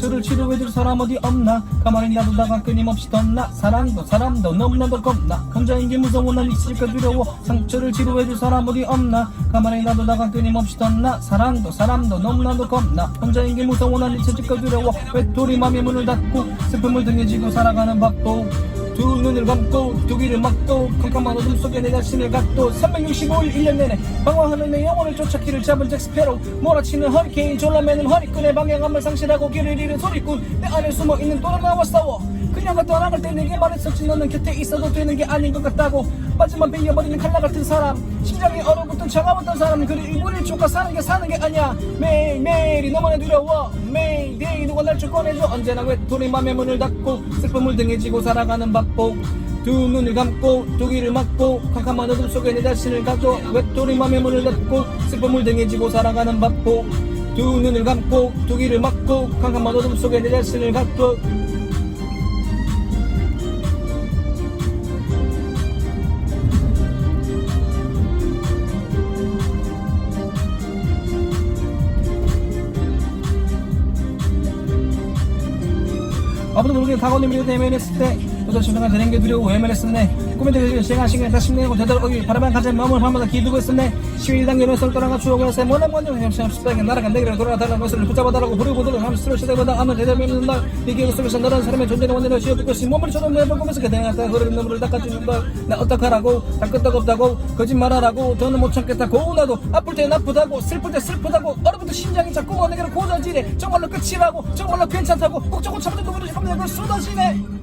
상처를 치료해줄 사람 어디 없나? 가만히 놔두다가 끊임없이 덧나? 사랑도 사람도 너무나도 겁나. 혼자인 게 무서워 난 있을까 두려워. 상처를 치료해줄 사람 어디 없나? 가만히 놔두다가 끊임없이 덧나? 사랑도 사람도 너무나도 겁나. 혼자인 게 무서워 난 잊혀질까 두려워. 외톨이 맘에 문을 닫고 슬픔을 등에 지고 살아가는 바보 두 눈을 감고 두 귀를 막고 캄캄한 어둠 속에 내 자신을 갖고 365일 1년 내내 방황하는 내 영혼을 쫓아 길을 잡은 잭스페로 몰아치는 허리케인 졸라매는 허리끈에 방향감을 상실하고 길을 잃은 소리꾼 내 안에 숨어있는 또 하나와 싸워 그녀가 떠나갈 때 내게 말했었지 너는 곁에 있어도 되는 게 아닌 것 같다고. 마지막 베겨버리는 칼날 같은 사람 심장이 얼어붙은 차가웠던 사람 그리 일본일 쪽가 사는 게 사는 게 아니야. 매일매일이 너무나 두려워. 매일매일 누가 날 꺼내줘. 언제나 외톨이 맘에 문을 닫고 슬픔을 등에 지고 살아가는 바보. 두 눈을 감고 두 귀를 막고 캄캄한 어둠 속에 내 자신을 가둬 외톨이 맘에 문을 닫고 슬픔을 등에 지고 살아가는 바보. 두 눈을 감고 두 귀를 막고 캄캄한 어둠 속에 내 자신을 가둬 아무도 모르게 미래에 대면했을 때 또다시 순간 되는 게 두려워 외면했었네. 꿈에 시간 시간에 다시 내고 되도록 오길 바라만 가진 마음을 밤마다 기두고 있었네. 시위 단계는 설 떠나가 추억에서 모난 먼저 잠시 없었다게 날아간 내기를 돌아다는 것을 붙잡아달라고 부르고 들어 함수를 시대보다 아무 대답이 없는 날 네게 속에서 너란 사람의 존재는 원인을 씌워줄 것이 몸을처럼 내보면서 그대 나타 흐르는 눈물을 닦아주는 걸나 어떡하라고? 할 끄떡 없다고? 거짓말하라고? 더는 못 참겠다고 나도 아플 때 아프다고? 슬플 때 슬프다고? 얼어붙은 심장이 자꾸 내게로 고자지네 정말로 끝이라고? 정말로 괜찮다고? 꼭 저거 참는 눈물이 잠깐 내걸 쏟아지네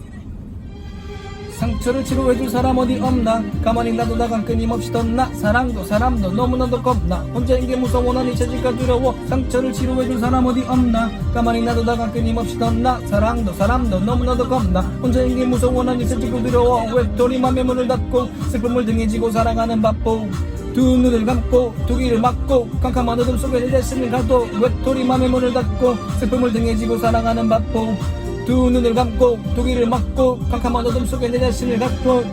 상처를 치료해줄 사람 어디 없나? 가만히 놔두다가 끊임없이 덧나. 사랑도 사람도 너무나도 겁나. 혼자인 게 무서워? 난 잊혀질까 두려워. 상처를 치료해줄 사람 어디 없나? 가만히 놔두다가 끊임없이 덧나. 사랑도 사람도 너무나도 겁나. 혼자인 게 무서워? 난 잊혀질까 두려워. 외톨이 맘에 문을 닫고 슬픔을 등에 지고 살아가는 바보? 두 눈을 감고 두 귀를 막고 캄캄한 어둠 속에 내 자신을 가둬 외톨이 맘에 문을 닫고 슬픔을 등에 지고 살아가는 바보 두 눈을 감고 두 귀를 막고 캄캄한 어둠 속에 내 자신을 갖고